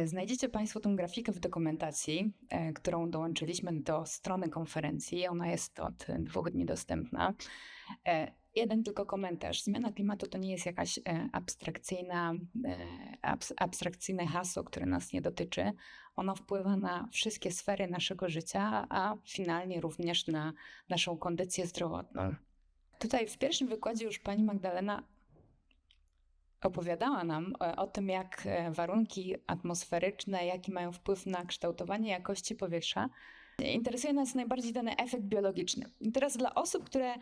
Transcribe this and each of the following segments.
E, znajdziecie Państwo tą grafikę w dokumentacji, e, którą dołączyliśmy do strony konferencji. Ona jest od dwóch dni dostępna. E, jeden tylko komentarz. Zmiana klimatu to nie jest jakaś abstrakcyjna, abstrakcyjne hasło, które nas nie dotyczy. Ono wpływa na wszystkie sfery naszego życia, a finalnie również na naszą kondycję zdrowotną. Tutaj w pierwszym wykładzie już pani Magdalena opowiadała nam o, o, tym, jak e, warunki atmosferyczne, jaki mają wpływ na kształtowanie jakości powietrza. Interesuje nas najbardziej ten efekt biologiczny. Teraz dla osób, które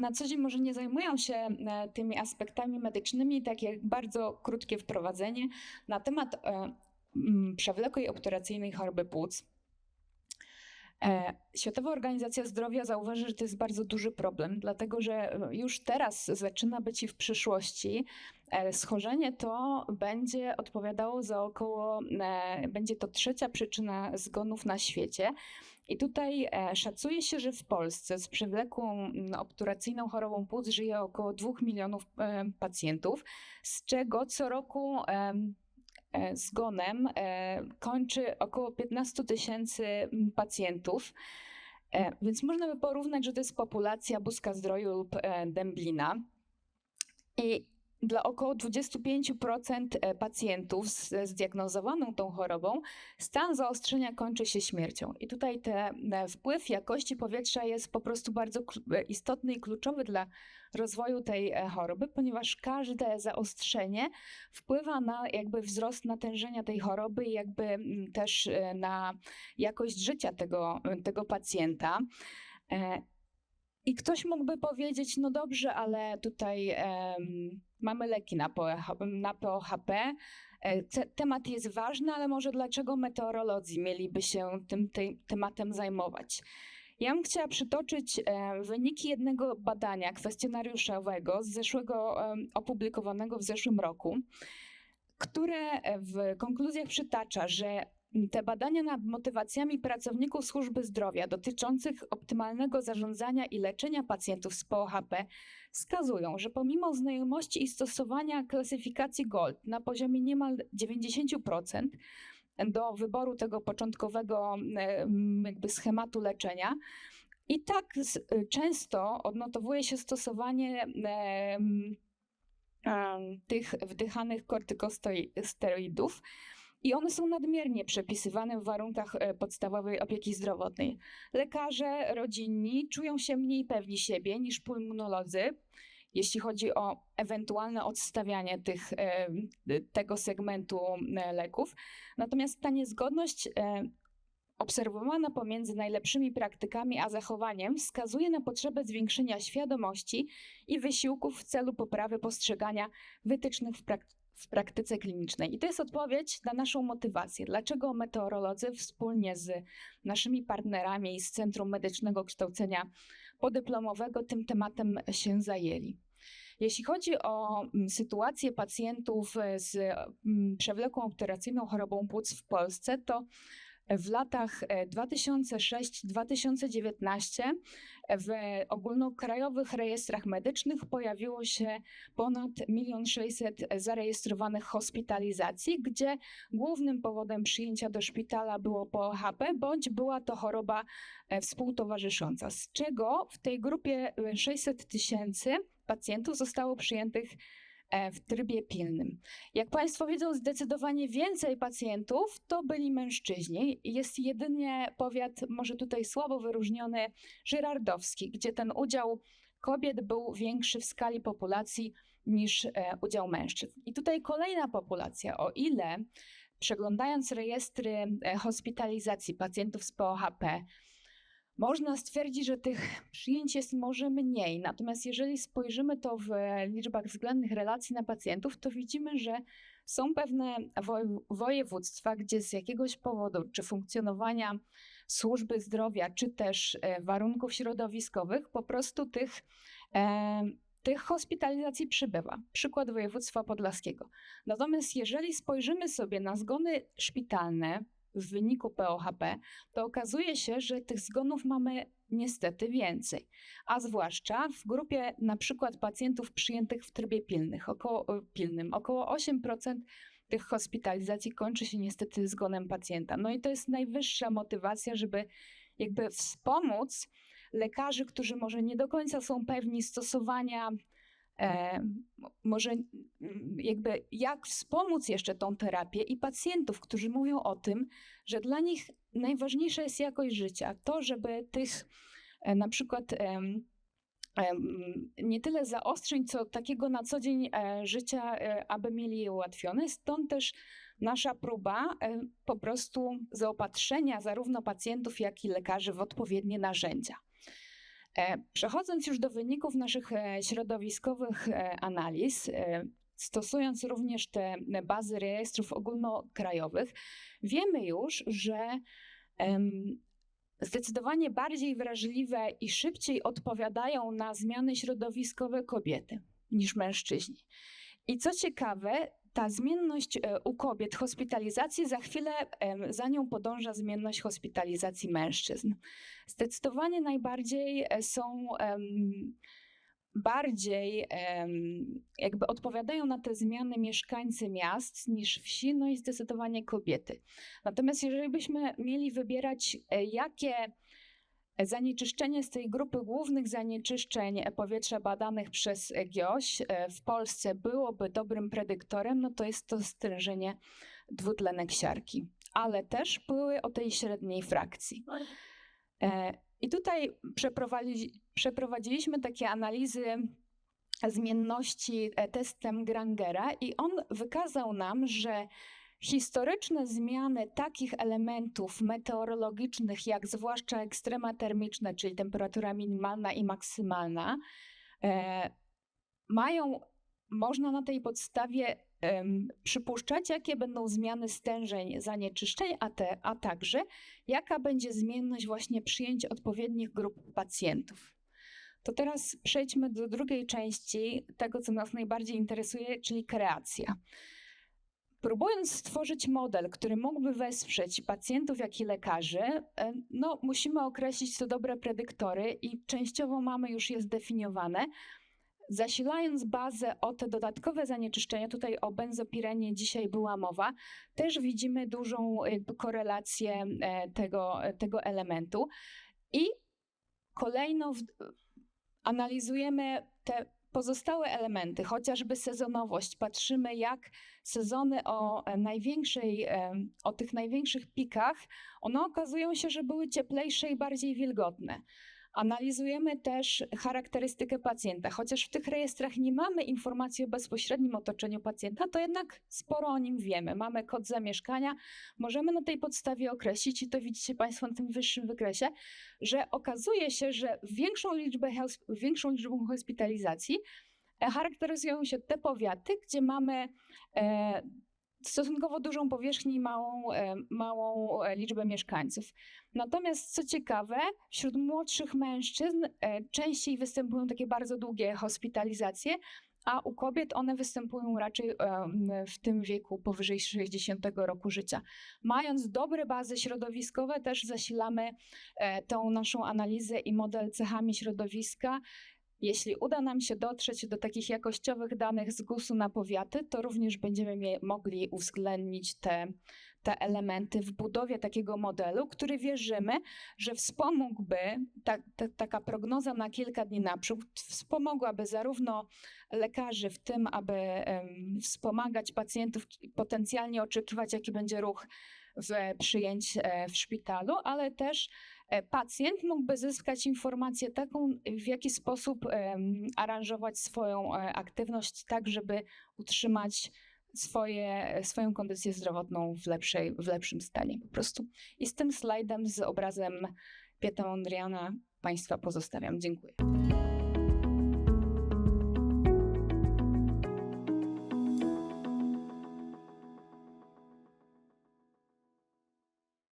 na co dzień może nie zajmują się e, tymi aspektami medycznymi, takie bardzo krótkie wprowadzenie na temat e, przewlekłej obturacyjnej choroby płuc. E, Światowa Organizacja Zdrowia zauważy, że to jest bardzo duży problem, dlatego że e, już teraz zaczyna być i w przyszłości e, schorzenie to będzie odpowiadało za około, będzie to trzecia przyczyna zgonów na świecie. I tutaj szacuje się, że w Polsce z przewlekłą obturacyjną chorobą płuc żyje około 2 milionów pacjentów, z czego co roku zgonem e, kończy około 15 tysięcy pacjentów. E, więc można by porównać, że to jest populacja buska zdroju lub dęblina. I dla około 25% e, pacjentów z zdiagnozowaną tą chorobą stan zaostrzenia kończy się śmiercią. I tutaj ten wpływ jakości powietrza jest po prostu bardzo e, istotny i kluczowy dla rozwoju tej e, choroby, ponieważ każde zaostrzenie wpływa na jakby wzrost natężenia tej choroby i jakby też na jakość życia tego, tego pacjenta. I ktoś mógłby powiedzieć, no dobrze, ale tutaj mamy leki na, POHP, na POHP. E, temat jest ważny, ale może dlaczego meteorolodzy mieliby się tym te tematem zajmować? Ja bym chciała przytoczyć e, wyniki jednego badania kwestionariuszowego z zeszłego, opublikowanego w zeszłym roku, które w konkluzjach przytacza, że te badania nad motywacjami pracowników służby zdrowia dotyczących optymalnego zarządzania i leczenia pacjentów z POHP wskazują, że pomimo znajomości i stosowania klasyfikacji GOLD na poziomie niemal 90% do wyboru tego początkowego jakby schematu leczenia, i tak często odnotowuje się stosowanie tych wdychanych kortykosteroidów, i one są nadmiernie przepisywane w warunkach e, podstawowej opieki zdrowotnej. Lekarze rodzinni czują się mniej pewni siebie niż pulmonolodzy, jeśli chodzi o ewentualne odstawianie tych, e, tego segmentu e, leków. Natomiast ta niezgodność obserwowana pomiędzy najlepszymi praktykami a zachowaniem wskazuje na potrzebę zwiększenia świadomości i wysiłków w celu poprawy postrzegania wytycznych w, praktyce w praktyce klinicznej. I to jest odpowiedź na naszą motywację. Dlaczego meteorolodzy wspólnie z naszymi partnerami z Centrum Medycznego Kształcenia Podyplomowego tym tematem się zajęli? Jeśli chodzi o mm, sytuację pacjentów z mm, przewlekłą operacyjną chorobą płuc w Polsce, to w latach 2006-2019 e, w ogólnokrajowych rejestrach medycznych pojawiło się ponad 1 600 zarejestrowanych hospitalizacji, gdzie głównym powodem przyjęcia do szpitala było POHP bądź była to choroba e, współtowarzysząca, z czego w tej grupie 600 tysięcy pacjentów zostało przyjętych E, w trybie pilnym. Jak Państwo widzą, zdecydowanie więcej pacjentów to byli mężczyźni. Jest jedynie powiat, może tutaj słabo wyróżniony, żyrardowski, gdzie ten udział kobiet był większy w skali populacji niż e, udział mężczyzn. I tutaj kolejna populacja, o ile przeglądając rejestry e, hospitalizacji pacjentów z POHP, można stwierdzić, że tych przyjęć jest może mniej, natomiast jeżeli spojrzymy to w liczbach względnych relacji na pacjentów, to widzimy, że są pewne województwa, gdzie z jakiegoś powodu, czy funkcjonowania służby zdrowia, czy też e, warunków środowiskowych, po prostu tych, e, tych hospitalizacji przybywa. Przykład województwa podlaskiego. Natomiast jeżeli spojrzymy sobie na zgony szpitalne, w wyniku POHP, to okazuje się, że tych zgonów mamy niestety więcej, a zwłaszcza w grupie na przykład pacjentów przyjętych w trybie pilnych, około, pilnym. Około 8% tych hospitalizacji kończy się niestety zgonem pacjenta. No i to jest najwyższa motywacja, żeby jakby wspomóc lekarzy, którzy może nie do końca są pewni stosowania E, może jakby jak wspomóc jeszcze tą terapię i pacjentów, którzy mówią o tym, że dla nich najważniejsza jest jakość życia. To, żeby tych e, na przykład nie tyle zaostrzeń, co takiego na co dzień e, życia, aby mieli je ułatwione. Stąd też nasza próba po prostu zaopatrzenia zarówno pacjentów, jak i lekarzy w odpowiednie narzędzia. E, przechodząc już do wyników naszych e, środowiskowych e, analiz, stosując również te bazy rejestrów ogólnokrajowych, wiemy już, że zdecydowanie bardziej wrażliwe i szybciej odpowiadają na zmiany środowiskowe kobiety niż mężczyźni. I co ciekawe, ta zmienność e, u kobiet hospitalizacji, za chwilę za nią podąża zmienność hospitalizacji mężczyzn. Zdecydowanie najbardziej e, są bardziej jakby odpowiadają na te zmiany mieszkańcy miast niż wsi, no i zdecydowanie kobiety. Natomiast jeżeli byśmy mieli wybierać, e, jakie Zanieczyszczenie z tej grupy głównych zanieczyszczeń powietrza badanych przez GIOŚ e, w Polsce byłoby dobrym predyktorem, no to jest to stężenie dwutlenek siarki, ale też były o tej średniej frakcji. E, I tutaj przeprowadzi, przeprowadziliśmy takie analizy zmienności e, testem Grangera i on wykazał nam, że Historyczne zmiany takich elementów meteorologicznych, jak zwłaszcza ekstrema termiczne, czyli temperatura minimalna i maksymalna, e, mają, można na tej podstawie e, przypuszczać, jakie będą zmiany stężeń zanieczyszczeń, a, te, a także jaka będzie zmienność właśnie przyjęć odpowiednich grup pacjentów. To teraz przejdźmy do drugiej części tego, co nas najbardziej interesuje, czyli kreacja. Próbując stworzyć model, który mógłby wesprzeć pacjentów, jak i lekarzy, e, no, musimy określić to dobre predyktory i częściowo mamy już je zdefiniowane. Zasilając bazę o te dodatkowe zanieczyszczenia, tutaj o benzopirenie dzisiaj była mowa, też widzimy dużą jakby korelację e, tego, tego elementu. I kolejno w, analizujemy te pozostałe elementy, chociażby sezonowość, patrzymy jak sezony o e, największej, e, o tych największych pikach, one okazują się, że były cieplejsze i bardziej wilgotne. Analizujemy też charakterystykę pacjenta. Chociaż w tych rejestrach nie mamy informacji o bezpośrednim otoczeniu pacjenta, to jednak sporo o nim wiemy. Mamy kod zamieszkania, możemy na tej podstawie określić, i to widzicie Państwo na tym wyższym wykresie, że okazuje się, że większą liczbę, większą liczbą hospitalizacji e, charakteryzują się te powiaty, gdzie mamy e, stosunkowo dużą powierzchnię i małą, e, małą e, liczbę mieszkańców. Natomiast co ciekawe, wśród młodszych mężczyzn e, częściej występują takie bardzo długie hospitalizacje, a u kobiet one występują raczej w tym wieku powyżej 60 roku życia. Mając dobre bazy środowiskowe, też zasilamy tą naszą analizę i model cechami środowiska jeśli uda nam się dotrzeć do takich jakościowych danych z GUS-u na powiaty, to również będziemy mogli uwzględnić te, te elementy w budowie takiego modelu, który wierzymy, że wspomógłby, ta, ta, taka prognoza na kilka dni naprzód, wspomogłaby zarówno lekarzy w tym, aby um, wspomagać pacjentów, potencjalnie oczekiwać, jaki będzie ruch w przyjęć e, w szpitalu, ale też E, pacjent mógłby zyskać informację taką, w jaki sposób aranżować swoją e, aktywność tak, żeby utrzymać swoje, swoją kondycję zdrowotną w, lepszej, w lepszym stanie po prostu. I z tym slajdem, z obrazem Pieta Mondriana Państwa pozostawiam. Dziękuję.